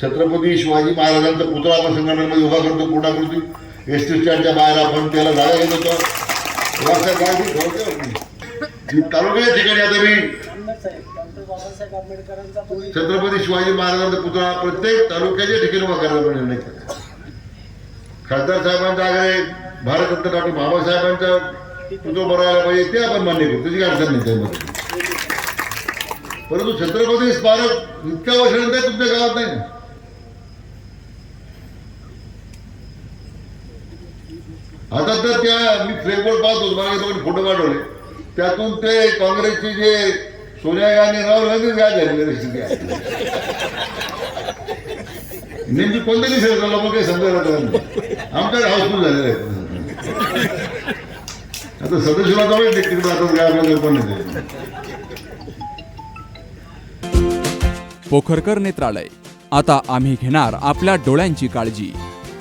छत्रपती शिवाजी महाराजांचा पुतळा आपण संघटनेमध्ये उभा करतो पोटाकृती एस टी स्टँडच्या बाहेर आपण त्याला जागा घेत होतो. व्यवसाय तालुक्याच्या ठिकाणी आता मी छत्रपती शिवाजी महाराजांचा पुतळा प्रत्येक तालुक्याच्या ठिकाणी उभा करायला निर्णय केला. खासदार साहेबांचा आग्रह भारतरत्न डॉक्टर बाबासाहेबांचा पुतळा बनवायला पाहिजे ते आपण मान्य करू. त्याची अडचण नाही त्यामध्ये परंतु छत्रपती स्मारक इतक्या वर्षानंतर तुमच्या गावात नाही. ना आता तर त्या मी फ्लेमबोर्ड पाहतो मला दोन फोटो पाठवले त्यातून ते काँग्रेसचे जे सोनिया गांधी राहुल गांधी काय झालेली नेमकी कोणत्या दिसेल मला मग काही समजायला नाही आमच्याकडे हाऊसफुल झालेलं आहे आता सदस्याला जाऊ तिकीट आता काय आपल्याला पण नाही पोखरकर नेत्रालय. आता आम्ही घेणार आपल्या डोळ्यांची काळजी.